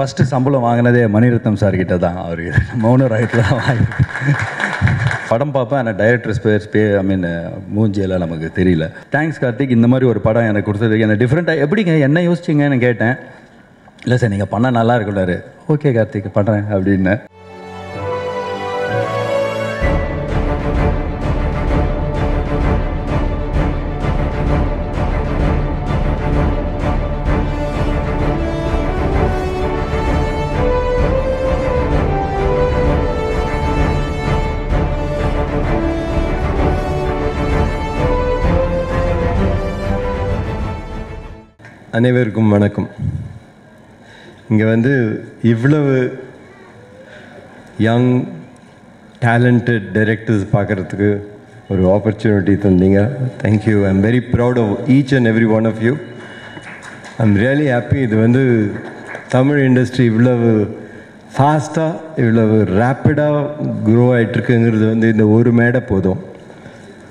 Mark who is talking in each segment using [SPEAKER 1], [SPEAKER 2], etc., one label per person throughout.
[SPEAKER 1] First சம்பளம் வாங்கினதே Mani Ratnam sir கிட்ட தான். அவர் மௌன ராயத்தில் தான் வாங்கி படம் பார்ப்பேன் ஆனால் டைரக்டர்ஸ் பேர் பே ஐ மீன் மூஞ்சியெல்லாம் நமக்கு தெரியல. தேங்க்ஸ் கார்த்திக். இந்த மாதிரி ஒரு படம் எனக்கு கொடுத்ததுக்கு எனக்கு டிஃப்ரெண்ட்டாக எப்படிங்க என்ன யோசிச்சிங்கன்னு கேட்டேன். இல்லை சார் நீங்கள் பண்ணால் நல்லா இருக்கும்னாரு ஓகே கார்த்திக் பண்ணுறேன் அப்படின்னு.
[SPEAKER 2] அனைவருக்கும் வணக்கம். இங்கே வந்து இவ்வளவு யங் டேலண்டட் டைரக்டர்ஸ் பார்க்குறதுக்கு ஒரு opportunity தந்தீங்க. Thank you I am very proud of each and every one of you I am really happy இது வந்து தமிழ் இண்டஸ்ட்ரி இவ்வளவு ஃபாஸ்ட்டாக இவ்வளவு ரேப்பிடாக க்ரோ ஆகிட்டுருக்குங்கிறது வந்து இந்த ஒரு மேடை போதும்.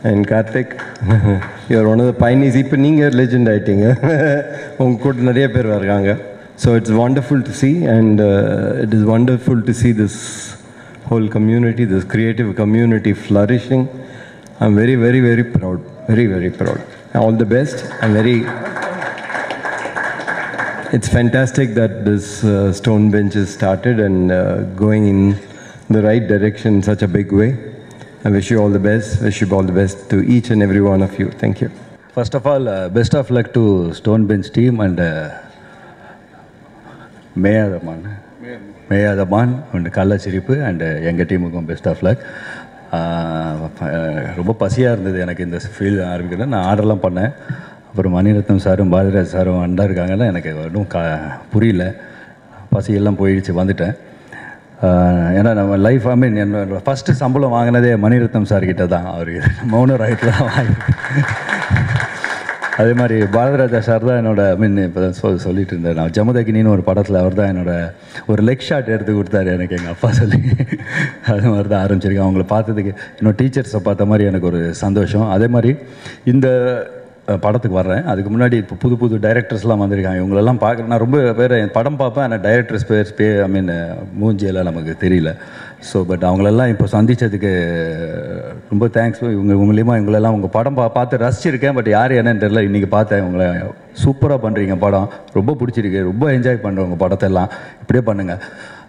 [SPEAKER 2] And Karthik your one of the finest இப்போ நீங்கள் லெஜெண்ட் ஆகிட்டீங்க உங்கள் கூட நிறைய பேர் வர்றாங்க. So it's wonderful to see and it is wonderful to see this whole community this creative community flourishing I am very very very proud very very proud all the best I very it's fantastic that this uh, stone bench has started and uh, going in the right direction in such a big way. I wish you all the best. Wish you all the best to each and every one of you. Thank you.
[SPEAKER 1] First of all best of luck to Stone Bench team and Meyaadha Maan Meyaadha Maan and Kallachirippu and எங்கள் டீமுக்கும் best of luck ரொம்ப பசியாக இருந்தது எனக்கு இந்த field ஆரம்பிக்கிறது நான் ஆர்டர்லாம் பண்ணேன் அப்புறம் மணிரத்னம் சாரும் பாரதிராஜ் சாரும் அண்டா இருக்காங்கன்னா எனக்கு ஒன்றும் க புரியல பசியெல்லாம் போயிடுச்சு வந்துட்டேன் ஏன்னா நம்ம லைஃப் ஐ மீன் என்னோட ஃபஸ்ட்டு சம்பளம் வாங்கினதே மணிரத்னம் சார்கிட்ட தான். அவர் மௌன ராயத்தில் தான் வாங்கி அதே மாதிரி பாரதிராஜா சார் தான் என்னோட ஐ மீன் இப்போ தான் சொல் சொல்லிட்டு இருந்தேன் நான் ஜமதகினின்னு ஒரு படத்தில் அவர் தான் என்னோட ஒரு லெக் ஷாட் எடுத்து கொடுத்தாரு எனக்கு எங்கள் அப்பா சொல்லி. அது மாதிரி தான் ஆரம்பிச்சிருக்கேன். அவங்கள பார்த்ததுக்கு என்னோட டீச்சர்ஸை பார்த்த மாதிரி எனக்கு ஒரு சந்தோஷம். அதே மாதிரி இந்த படத்துக்கு வர்றேன். அதுக்கு முன்னாடி இப்போ புது புது டைரக்டர்ஸ்லாம் வந்திருக்காங்க. இவங்களெல்லாம் பார்க்குறேன் நான் ரொம்ப பேர் படம் பார்ப்பேன். ஆனால் டைரக்டர்ஸ் பேர் பே ஐ மீன் மூஞ்சியெல்லாம் நமக்கு தெரியல. ஸோ பட் அவங்களெல்லாம் இப்போ சந்தித்ததுக்கு ரொம்ப தேங்க்ஸ் இவங்க மூலியமாக இவங்களெல்லாம் உங்கள் படம் பா பார்த்து ரசிச்சிருக்கேன். பட் யார் என்னன்னு தெரியல. இன்றைக்கி பார்த்தேன் உங்களை சூப்பராக பண்ணுறீங்க படம். ரொம்ப பிடிச்சிருக்கு. ரொம்ப என்ஜாய் பண்ணுறேன் உங்கள் படத்தெல்லாம். இப்படியே பண்ணுங்கள்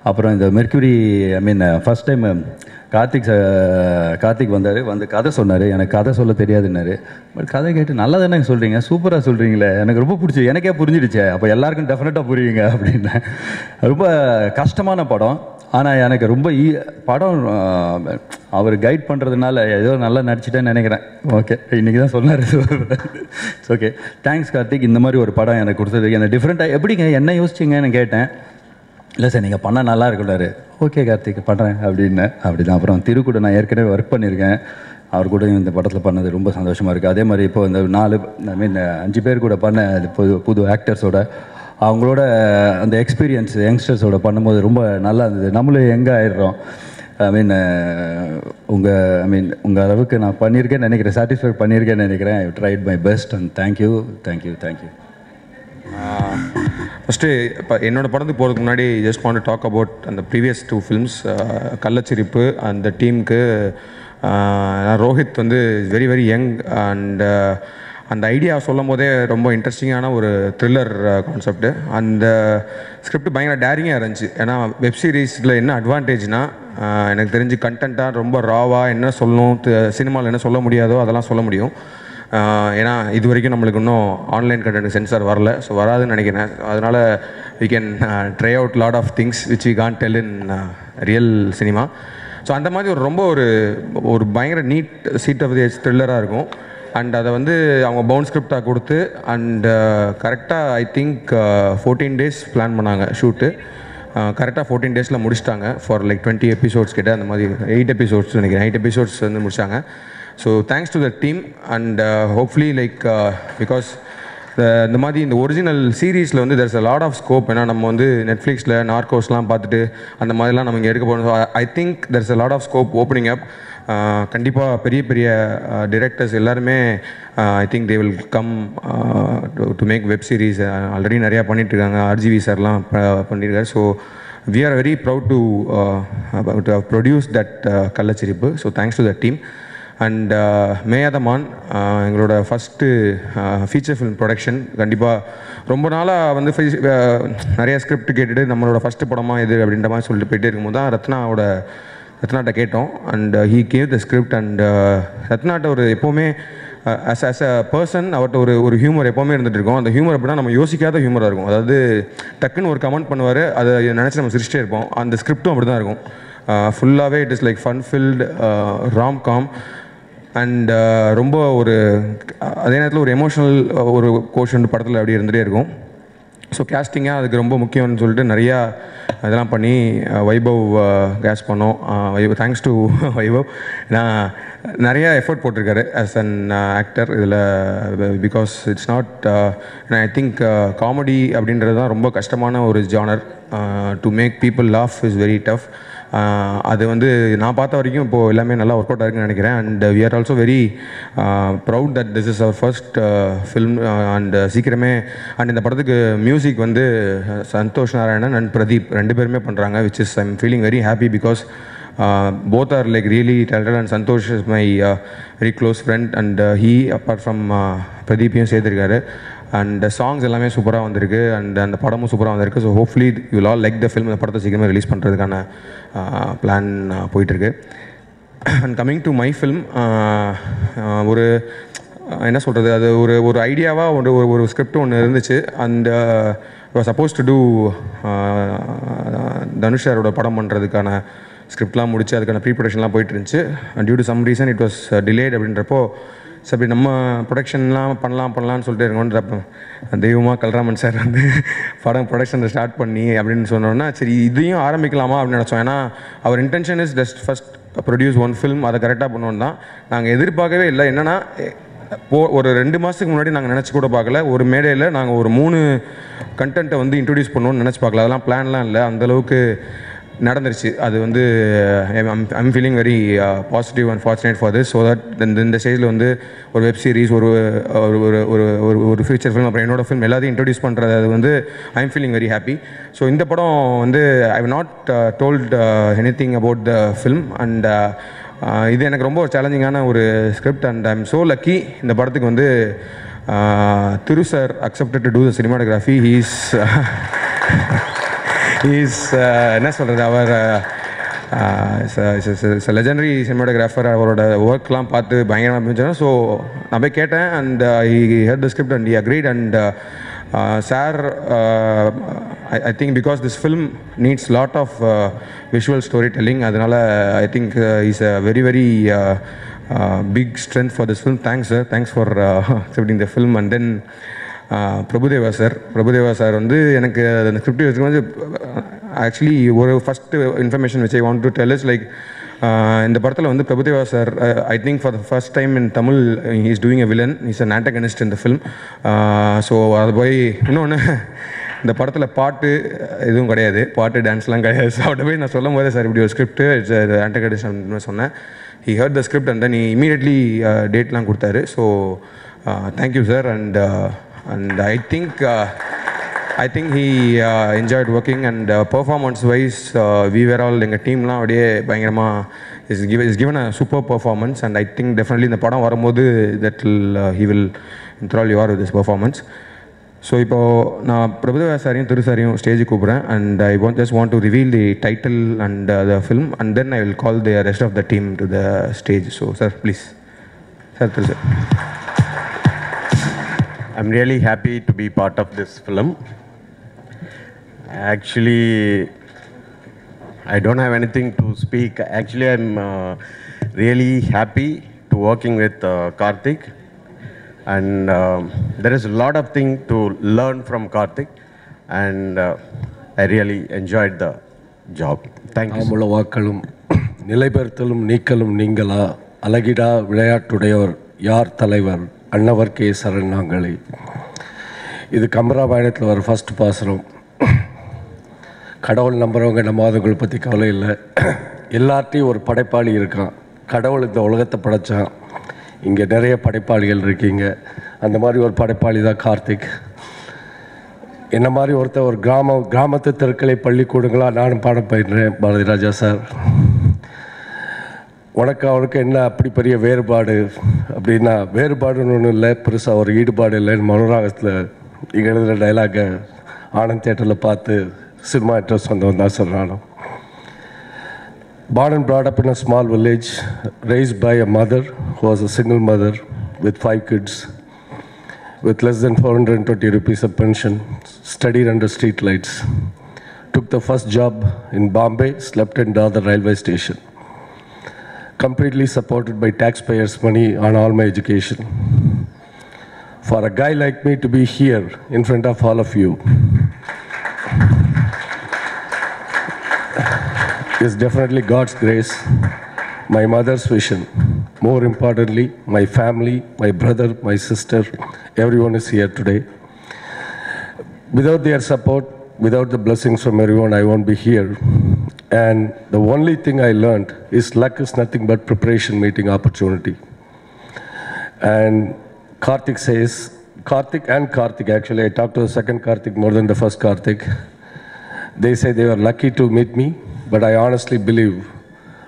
[SPEAKER 1] அப்புறம் இந்த Mercury I mean first time Karthik ச- கார்த்திக் வந்தார் வந்து கதை சொன்னார். எனக்கு கதை சொல்ல தெரியாதுன்னாரு. பட் கதை கேட்டு நல்லா தானே சொல்கிறீங்க சூப்பராக சொல்கிறீங்களே எனக்கு ரொம்ப பிடிச்சி எனக்கே புரிஞ்சிடுச்சே. அப்போ எல்லாருக்கும் டெஃபினட்டாக புரியுங்க அப்படின்னு. ரொம்ப கஷ்டமான படம். ஆனால் எனக்கு ரொம்ப ஈ படம் uh, அவர் கைட் பண்ணுறதுனால ஏதோ நல்லா நடிச்சிட்டேன்னு நினைக்கிறேன். ஓகே இன்றைக்கி தான் சொன்னார். Okay thanks Karthik. இந்த மாதிரி ஒரு படம் எனக்கு கொடுத்ததுக்கு எனக்கு டிஃப்ரெண்ட்டாக எப்படிங்க என்ன யோசிச்சிங்கன்னு கேட்டேன். இல்லை சார் நீங்கள் பண்ணால் நல்லா இருக்குள்ளாரு ஓகே கார்த்திக் பண்ணுறேன் அப்படின்னு. அப்படி தான் அப்புறம் திரு கூட நான் ஏற்கனவே ஒர்க் பண்ணியிருக்கேன் அவர் கூட இந்த படத்தில் பண்ணது ரொம்ப சந்தோஷமாக இருக்குது அதே மாதிரி இப்போ இந்த நாலு ஐ மீன் அஞ்சு பேர் கூட பண்ண புது புது ஆக்டர்ஸோட அவங்களோட அந்த எக்ஸ்பீரியன்ஸ் யங்ஸ்டர்ஸோட பண்ணும்போது ரொம்ப நல்லா இருந்தது. நம்மளும் எங்கே ஆயிடுறோம். ஐ மீன் உங்கள் ஐ மீன் உங்கள் அளவுக்கு நான் பண்ணியிருக்கேன்னு நினைக்கிறேன். சாட்டிஸ்ஃபை பண்ணியிருக்கேன்னு நினைக்கிறேன். I tried my best and thank you
[SPEAKER 3] thank you thank you first இப்போ என்னோடய படத்துக்கு போகிறதுக்கு முன்னாடி ஜஸ்ட் வாண்ட் டாக் அபவுட் அந்த ப்ரீவியஸ் டூ ஃபிலிம்ஸ் கள்ளச்சிரிப்பு அந்த டீமுக்கு uh, ரோஹித் வந்து வெரி வெரி யங் அண்ட் அந்த ஐடியா சொல்லும் போதே ரொம்ப இன்ட்ரெஸ்டிங்கான ஒரு த்ரில்லர் கான்செப்ட்டு அந்த ஸ்கிரிப்ட் பயங்கர டேரிங்காக இருந்துச்சு. ஏன்னா வெப் சீரிஸில் என்ன அட்வான்டேஜ்னால் uh, எனக்கு தெரிஞ்சு கண்டென்ட்டாக ரொம்ப ராவாக என்ன சொல்லணும் சினிமாவில் என்ன சொல்ல முடியாதோ அதெல்லாம் சொல்ல முடியும். ஏன்னா இது வரைக்கும் நம்மளுக்கு இன்னும் ஆன்லைன் கண்டென்ட் சென்சார் வரல. ஸோ வராதுன்னு நினைக்கிறேன். அதனால் we can try out lot of things which we can tell in real cinema so அந்த மாதிரி ஒரு ரொம்ப ஒரு ஒரு பயங்கர neat seat of the edge த்ரில்லராக இருக்கும். அண்ட் அதை வந்து அவங்க பவுன் ஸ்கிரிப்டாக கொடுத்து அண்ட் கரெக்டாக I think fourteen days plan பண்ணாங்க ஷூட்டு கரெக்டாக ஃபோர்டீன் டேஸில் முடிச்சிட்டாங்க. ஃபார் லைக் டுவெண்ட்டி எபிசோட்ஸ் கிட்ட அந்த மாதிரி எயிட் எபிசோட்ஸ் நினைக்கிறேன். எயிட் எபிசோட்ஸ் வந்து முடிச்சாங்க. So thanks to the team and hopefully like because இந்த மாதிரி இந்த ஒரிஜினல் சீரீஸில் வந்து there's a lot of scope ஏன்னா நம்ம வந்து நெட்ஃப்ளிக்ஸில் நார்கோஸ்லாம் பார்த்துட்டு அந்த மாதிரிலாம் நம்ம இங்கே எடுக்க போகிறோம் I think there's a lot of scope opening up கண்டிப்பாக பெரிய பெரிய uh, டிரெக்டர்ஸ் எல்லாருமே I think they will come to make web series already நிறையா பண்ணிட்டுருக்காங்க ஆர்ஜிவி சார்லாம் பண்ணியிருக்காரு so we are very proud to produce that Kallachirippu so thanks to the team and Meyaadha Maan uh, uh, எங்களோட first feature film production கண்டிப்பாக ரொம்ப நாளாக வந்து uh, நிறைய ஸ்கிரிப்ட் கேட்டுட்டு நம்மளோட ஃபஸ்ட்டு படமாக இது அப்படின்ற மாதிரி சொல்லிட்டு போயிட்டே இருக்கும்போது தான் ரத்னாவோட ரத்னாட்ட கேட்டோம். And he gave the script and ரத்னாட்ட ஒரு எப்போவுமே அஸ் அஸ் அ பர்சன் அவர்கிட்ட ஒரு ஒரு ஹியூமர் எப்போவுமே இருந்துட்டு இருக்கும். அந்த ஹியூமர் அப்படின்னா நம்ம யோசிக்காத ஹியூமராக இருக்கும். அதாவது டக்குன்னு ஒரு கமெண்ட் பண்ணுவார் அதை நினச்சி நம்ம சிரிச்சிட்டே இருப்போம். அந்த ஸ்கிரிப்டும் அப்படி தான் இருக்கும். ஃபுல்லாகவே it is like fun filled rom com and uh, ரொம்ப ஒரு அதே நேரத்தில் ஒரு எமோஷனல் ஒரு கோஷன் படத்தில் அப்படி இருந்துகிட்டே இருக்கும். ஸோ கேஸ்டிங்காக அதுக்கு ரொம்ப முக்கியம்னு சொல்லிட்டு நிறையா இதெல்லாம் பண்ணி வைபவ் கேஸ் பண்ணோம். Vaibhav thanks to Vaibhav. நான் நிறையா எஃபர்ட் போட்டிருக்காரு ஆஸ் அன் ஆக்டர் இதில் because it's not I think comedy அப்படின்றது தான் ரொம்ப கஷ்டமான ஒரு genre to make people laugh is very tough அது வந்து நான் பார்த்த வரைக்கும் இப்போது எல்லாமே நல்லா ஒர்க் அவுட் ஆகிருக்குன்னு நினைக்கிறேன். And we are also very proud that this is our first film and சீக்கிரமே அண்ட் இந்த படத்துக்கு மியூசிக் வந்து சந்தோஷ் நாராயணன் அண்ட் பிரதீப் ரெண்டு பேருமே பண்ணுறாங்க which is I'm feeling very happy because both are like really talented and Santhosh is my very close friend and he apart from பிரதீப்பையும் சேர்த்துருக்காரு. And songs எல்லாமே சூப்பராக வந்திருக்கு. அண்ட் அந்த படமும் சூப்பராக வந்திருக்கு. So hopefully you all like the film அந்த படத்தை சீக்கிரமாக ரிலீஸ் பண்ணுறதுக்கான பிளான் போயிட்டுருக்கு. And coming to my film ஒரு என்ன சொல்கிறது அது ஒரு ஒரு ஐடியாவாக ஒரு ஒரு ஸ்கிரிப்ட் ஒன்று இருந்துச்சு. அண்ட் சப்போஸ் டு டூ தனுஷாரோட படம் பண்ணுறதுக்கான ஸ்கிரிப்ட்லாம் முடிச்சு அதுக்கான ப்ரீ ப்ரொடக்ஷன்லாம் போயிட்டு இருந்துச்சு due to some reason it was delayed அப்படின்றப்போ சரி அப்படி நம்ம ப்ரொடக்ஷன்லாம் பண்ணலாம் பண்ணலாம்னு சொல்லிட்டு இருக்கோன்றப்ப தெய்வமாக கல்ராமன் சார் வந்து படம் ப்ரொடக்ஷனை ஸ்டார்ட் பண்ணி அப்படின்னு சொன்னோன்னா சரி இதையும் ஆரம்பிக்கலாமா அப்படின்னு நினச்சோம். ஏன்னா அவர் intention is just first produce one film அதை கரெக்டாக பண்ணணும் தான். நாங்கள் எதிர்பார்க்கவே இல்லை. என்னென்னா போ ஒரு ரெண்டு மாதத்துக்கு முன்னாடி நாங்கள் நினச்சி கூட பார்க்கல. ஒரு மேடையில் நாங்கள் ஒரு மூணு கண்டென்ட்டை வந்து இன்ட்ரடியூஸ் பண்ணணும்னு நினச்சி பார்க்கல. அதெல்லாம் பிளான்லாம் இல்லை. அந்தளவுக்கு நடந்துருச்சு. அது வந்து I'm feeling very positive and fortunate for this so that இந்த இந்த ஸ்டேஜில் வந்து ஒரு வெப் சீரிஸ் ஒரு ஒரு ஒரு ஒரு ஒரு ஒரு ஃபியூச்சர் ஃபிலிம் அப்புறம் என்னோட ஃபிலிம் எல்லாத்தையும் இன்ட்ரடியூஸ் பண்ணுறது அது வந்து I'm feeling very happy so இந்த படம் வந்து I have not told any thing about the film and இது எனக்கு ரொம்ப ஒரு சேலஞ்சிங்கான ஒரு script and I am so lucky இந்த படத்துக்கு வந்து uh, Thiru sir accepted to do the cinematography he's is என்ன சொல்கிறது அவர் லெஜண்டரி சினிமாட்டோகிராஃபர் அவரோட ஒர்க்லாம் பார்த்து பயங்கரமாக இருந்துச்சு ஸோ நான் போய் கேட்டேன் and he heard the script and he agreed and sir I think because this film needs lot of visual story telling அதனால் I think is a very very big strength for this film thanks sir thanks for accepting the film and then Prabhu Deva sir. Prabhu Deva sir வந்து எனக்கு அந்த script வச்சுக்கும் actually ஒரு first information வச்சு I want to tell is like இந்த படத்தில் வந்து Prabhu Deva sir I think for the first time in Tamil is doing a villain is a antagonist இந்த ஃபிலிம் ஸோ அது போய் இன்னொன்று இந்த படத்தில் பாட்டு எதுவும் கிடையாது. பாட்டு டான்ஸ்லாம் கிடையாது. ஸோ அவட்ட போய் நான் சொல்லும் போதே சார் இப்படி ஒரு ஸ்கிரிப்ட் இட்ஸ் ஆண்டகனிஸ்ட் அப்படின்னு சொன்னேன். He heard the script and then immediately டேட்லாம் கொடுத்தாரு. So thank you sir and and I think I think he enjoyed working and performance wise we were all எங்கள் டீம்லாம் அப்படியே பயங்கரமாக is give is given a super performance and I think definitely இந்த படம் வரும்போது uh, will will enthrall you you're with this performance. So இப்போது நான் பிரபுதேவா சாரையும் திரு சாரையும் ஸ்டேஜுக்கு கூப்பிட்றேன் and I want just want to reveal the title and the film and then I will call the rest of the team to the stage so sir please sir Thiru sir
[SPEAKER 4] I'm really happy to be part of this film. Actually, I don't have anything to speak. Actually, I'm uh, really happy to working with uh, Karthik, and um there is a lot of thing to learn from Karthik, and uh, I really enjoyed the job. Thank you.
[SPEAKER 5] ஆமுள்ள வாக்களும் நிலைபெறுத்தலும் நீக்கலும் நீங்களா அழகிடா விளையாட்டுடையவர் யார் தலைவர் அன்னவர் K சரண் இது கம்பராபாயணத்தில் வர first பாசனம். கடவுள் நம்புறவங்க நம்பாதவங்களை பற்றி கவலை இல்லை. எல்லார்ட்டையும் ஒரு படைப்பாளி இருக்கான். கடவுள் இந்த உலகத்தை படைச்சான். இங்கே நிறைய படைப்பாளிகள் இருக்கீங்க. அந்த மாதிரி ஒரு படைப்பாளி தான் கார்த்திக். என்ன மாதிரி ஒருத்தர் ஒரு கிராம கிராமத்து தெருக்களை பள்ளிக்கூடங்களாக நானும் பாடம் பயின்றேன் பாரதிராஜா சார். உனக்கு அவனுக்கு என்ன அப்படி பெரிய வேறுபாடு அப்படின்னா வேறுபாடுன்னு ஒன்றும் இல்லை பெருசாக ஒரு ஈடுபாடு இல்லைன்னு மனோராகத்தில் நீங்கள் எழுதுகிற டைலாகை ஆனந்த் தேட்டரில் பார்த்து சினிமா இன்ட்ரெஸ்ட் வந்தவன் தான் சார் நானும் Born and brought up in a small village, raised by a mother who was a single mother with five kids, with less than 420 rupees of pension, studied under street lights, took the first job in Bombay, slept in Dadar railway station, completely supported by taxpayers' money on all my education. For a guy like me to be here in front of all of you is definitely God's grace, my mother's vision. More importantly, my family, my brother, my sister, everyone is here today. Without their support, without the blessings from everyone, I won't be here. And the only thing I learned is luck is nothing but preparation meeting opportunity. And Karthik says, Karthik and Karthik, actually, I talked to the second Karthik more than the first Karthik. They say they were lucky to meet me, but I honestly believe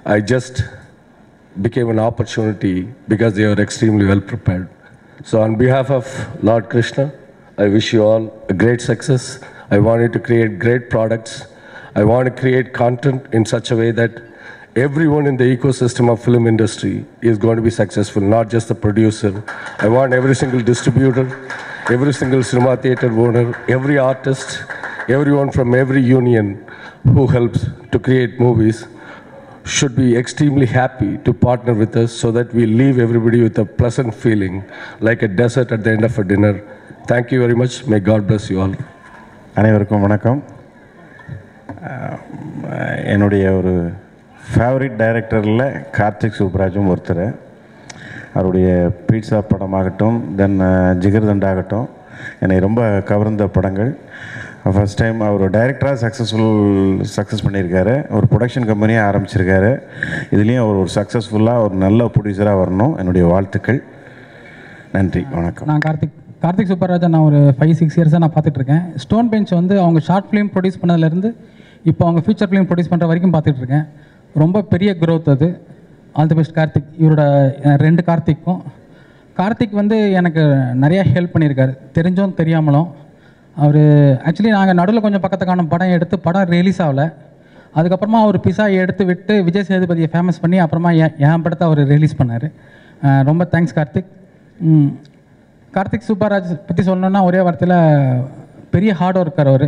[SPEAKER 5] I just became an opportunity because they were extremely well prepared. So, on behalf of Lord Krishna, I wish you all a great success. I want you to create great products. I want to create content in such a way that everyone in the ecosystem of film industry is going to be successful, not just the producer. I want every single distributor, every single cinema theater owner, every artist, everyone from every union who helps to create movies should be extremely happy to partner with us so that we leave everybody with a pleasant feeling like a dessert at the end of a dinner. Thank you very much. May God bless you all.
[SPEAKER 6] அனைவருக்கும் வணக்கம் அஹ், என்னுடைய ஒரு favourite டைரக்டரில் Karthik சுப்ராஜும் ஒருத்தர். அவருடைய pizza படமாகட்டும் தென் ஜிகர்தண்டாகட்டும் என்னை ரொம்ப கவர்ந்த படங்கள். ஃபஸ்ட் டைம் அவர் டைரக்டராக சக்ஸஸ்ஃபுல் சக்ஸஸ் பண்ணியிருக்காரு. ஒரு ப்ரொடக்ஷன் கம்பெனியை ஆரம்பிச்சிருக்காரு. இதுலேயும் அவர் ஒரு சக்ஸஸ்ஃபுல்லாக ஒரு நல்ல ப்ரொடியூசராக வரணும். என்னுடைய வாழ்த்துக்கள். நன்றி வணக்கம்.
[SPEAKER 7] நான் கார்த்திக் கார்த்திக் சூப்பர்ராஜா நான் ஒரு ஃபைவ் சிக்ஸ் இயர்ஸாக நான் பார்த்துட்ருக்கேன் ஸ்டோன் பெஞ்ச் வந்து அவங்க ஷார்ட் ஃபிலிம் ப்ரொடியூஸ் பண்ணதுலேருந்து இப்போ அவங்க ஃபியூச்சர் ஃபிலிம் ப்ரொடியூஸ் பண்ணுற வரைக்கும் பார்த்துட்டு இருக்கேன் ரொம்ப பெரிய க்ரோத் அது. All the best Karthik. இவரோட ரெண்டு கார்த்திக்கும். கார்த்திக் வந்து எனக்கு நிறையா ஹெல்ப் பண்ணியிருக்காரு. தெரிஞ்சும் தெரியாமலும். அவர் ஆக்சுவலி நாங்கள் நடுவில் கொஞ்சம் பக்கத்து காணும் படம் எடுத்து படம் ரிலீஸ் ஆகலை. அதுக்கப்புறமா அவர் பிசா எடுத்து விட்டு விஜய் சேதுபதியை ஃபேமஸ் பண்ணி அப்புறமா என் படத்தை அவர் ரிலீஸ் பண்ணார். ரொம்ப தேங்க்ஸ் கார்த்திக். கார்த்திக் சூப்பராஜ் பற்றி சொல்லணுன்னா ஒரே வார்த்தையில் பெரிய ஹார்ட் ஒர்க்கர் அவர்.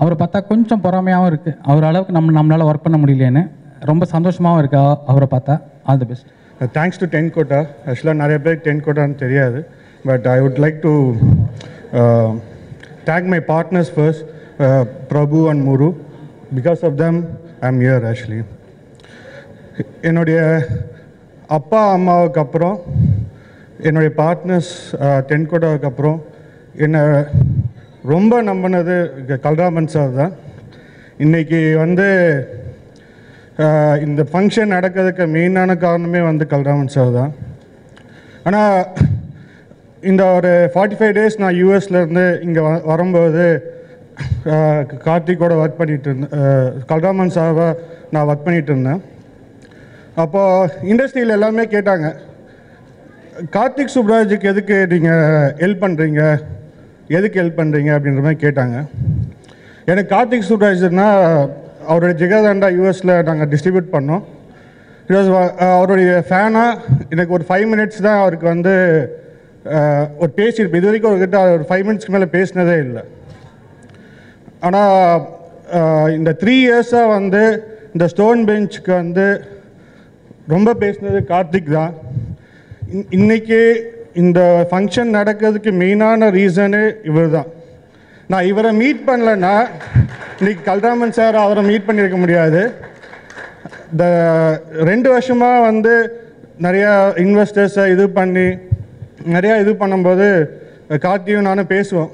[SPEAKER 7] அவரை பார்த்தா கொஞ்சம் பொறாமையாகவும் இருக்குது அவர் அளவுக்கு நம்ம நம்மளால் ஒர்க் பண்ண முடியலன்னு ரொம்ப சந்தோஷமாகவும் இருக்கா அவரை பார்த்தா. All the best
[SPEAKER 8] thanks to ten Kotta ஆக்சுவலாக நிறைய பேர் டென் கோட்டான்னு தெரியாது. But I would like to thank my partners first Prabhu and Muru because of them I am here actually என்னுடைய அப்பா அம்மாவுக்கு அப்புறம் என்னுடைய பார்ட்னர்ஸ் டென் கோட்டாவுக்கு அப்புறம் என்னை ரொம்ப நம்பினது கல்ராமன் சார் தான். இன்றைக்கி வந்து இந்த ஃபங்க்ஷன் நடக்கிறதுக்கு மெயினான காரணமே வந்து கல்ராமன் சார் தான். ஆனால் இந்த ஒரு ஃபார்ட்டி ஃபைவ் டேஸ் நான் யூஎஸ்லேருந்து இங்கே வ வரும்போது கார்த்திகோட ஒர்க் பண்ணிகிட்டு இருந்தேன் கல்ராமன் சாரை நான் ஒர்க் பண்ணிகிட்டு இருந்தேன். அப்போது இண்டஸ்ட்ரியில் எல்லாமே கேட்டாங்க கார்த்திக் சுப்ராஜுக்கு எதுக்கு நீங்கள் ஹெல்ப் பண்ணுறீங்க எதுக்கு ஹெல்ப் பண்ணுறீங்க அப்படின்ற மாதிரி கேட்டாங்க. எனக்கு கார்த்திக் சுப்ராஜ்னா அவருடைய ஜிகர்தண்டா யூஎஸில் நாங்கள் டிஸ்ட்ரிபியூட் பண்ணோம். இட் uh, அவருடைய ஃபேனாக எனக்கு ஒரு ஃபைவ் மினிட்ஸ் தான் அவருக்கு வந்து uh, ஒரு பேசியிருப்பேன். இது வரைக்கும் அவர்கிட்ட ஒரு ஃபைவ் மினிட்ஸ்க்கு மேலே பேசினதே இல்லை. ஆனால் uh, இந்த த்ரீ இயர்ஸாக வந்து இந்த ஸ்டோன் பெஞ்சுக்கு வந்து ரொம்ப பேசினது கார்த்திக் தான். இன்- இன்னைக்கு இந்த ஃபங்க்ஷன் நடக்கிறதுக்கு மெயினான ரீசனு இவர் தான் நான் இவரை மீட் பண்ணலன்னா இன்னைக்கு கல்ராமன் சார் அவரை மீட் பண்ணியிருக்க முடியாது. இந்த ரெண்டு வருஷமாக வந்து நிறையா இன்வெஸ்டர்ஸை இது பண்ணி நிறையா இது பண்ணும்போது கார்த்தியும் நானும் பேசுவோம்.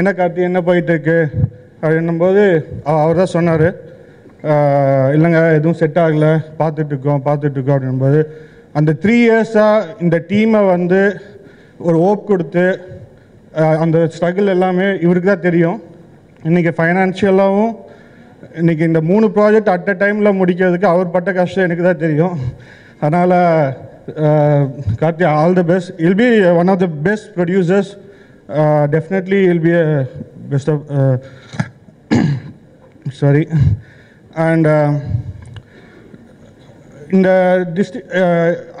[SPEAKER 8] என்ன கார்த்தி என்ன போயிட்டுருக்கு? அப்படின்னும்போது அவர் தான் சொன்னார். இல்லைங்க எதுவும் செட் ஆகலை. பார்த்துட்ருக்கோம் பார்த்துட்ருக்கோம் அப்படின்போது அந்த த்ரீ இயர்ஸாக இந்த டீமை வந்து ஒரு ஓப் கொடுத்து அந்த ஸ்ட்ரகிள் எல்லாமே இவருக்கு தான் தெரியும். இன்றைக்கி ஃபைனான்ஷியலாகவும் இன்றைக்கி இந்த மூணு ப்ராஜெக்ட் அட் அ டைமில் முடிக்கிறதுக்கு அவர் பட்ட கஷ்டம் எனக்கு தான் தெரியும். அதனால் Karthi all the best will be one of the best producers definitely will be best of sorry and இந்த டிஸ்ட்ரி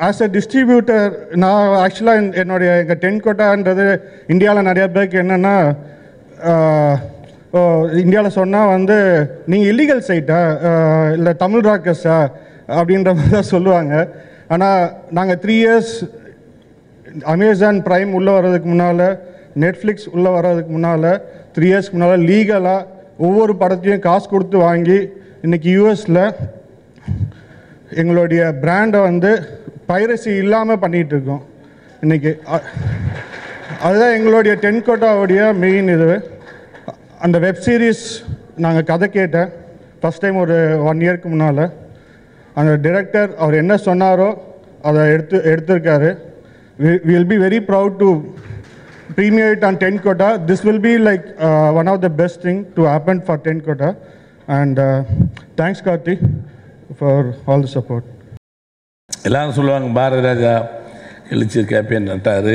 [SPEAKER 8] ஆஸ் அ டிஸ்ட்ரிபியூட்டர் நான் ஆக்சுவலாக என்னுடைய எங்கள் டென் கோட்டான்றது இந்தியாவில் நிறையா பேருக்கு என்னென்னா uh, இந்தியாவில் சொன்னால் வந்து நீங்கள் இல்லீகல் சைட்டா இல்லை தமிழ் ராக்கர்ஸா அப்படின்ற மாதிரி தான் சொல்லுவாங்க. ஆனால் நாங்கள் த்ரீ இயர்ஸ் அமேசான் ப்ரைம் உள்ளே வர்றதுக்கு முன்னால் நெட்ஃப்ளிக்ஸ் உள்ளே வர்றதுக்கு முன்னால் த்ரீ இயர்ஸ்க்கு முன்னால் லீகலாக ஒவ்வொரு படத்தையும் காசு கொடுத்து வாங்கி இன்றைக்கி யூஎஸில் எங்களுடைய பிராண்டை வந்து பைரசி இல்லாமல் பண்ணிகிட்டு இருக்கோம் இன்றைக்கி அதுதான் எங்களுடைய டென்கோட்டாவுடைய மெயின் இது. அந்த வெப் சீரிஸ் நாங்கள் கதை கேட்டேன். ஃபஸ்ட் டைம் ஒரு ஒன் இயர்க்கு முன்னால். அந்த டிரெக்டர் அவர் என்ன சொன்னாரோ அதை எடுத்து எடுத்திருக்காரு. Will be very proud to premiere it on 10 quota. This will be like uh, one of the best thing to happen for 10 quota. And uh, thanks, Karthi, for all the support
[SPEAKER 9] எல்லாரும் சொல்லுவாங்க பாரதி ராஜா எழுச்சி கேப்பேன் நட்டார்?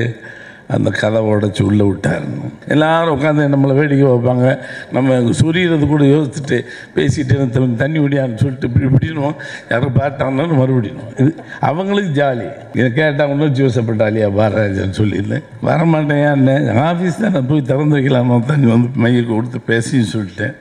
[SPEAKER 9] அந்த கதை உடச்சி உள்ளே விட்டாருன்னு. எல்லாரும் உட்காந்து நம்மளை வேடிக்கை வைப்பாங்க நம்ம சொரியறது கூட யோசிச்சுட்டு பேசிகிட்டு தண்ணி விடியான்னு சொல்லிட்டு இப்படி இப்படினுவோம் யாரும் பார்த்தாங்கன்னு மறுபடியும் இது அவங்களுக்கு ஜாலி. இதை கேட்டால் இன்னும் ஜோசப்பட்டாலியா பாரராஜன் சொல்லியிருந்தேன் வரமாட்டேன் ஆஃபீஸ் தான் நான் போய் திறந்து வைக்கலாமா தண்ணி வந்து மையை கொடுத்து பேசின்னு சொல்லிட்டேன்.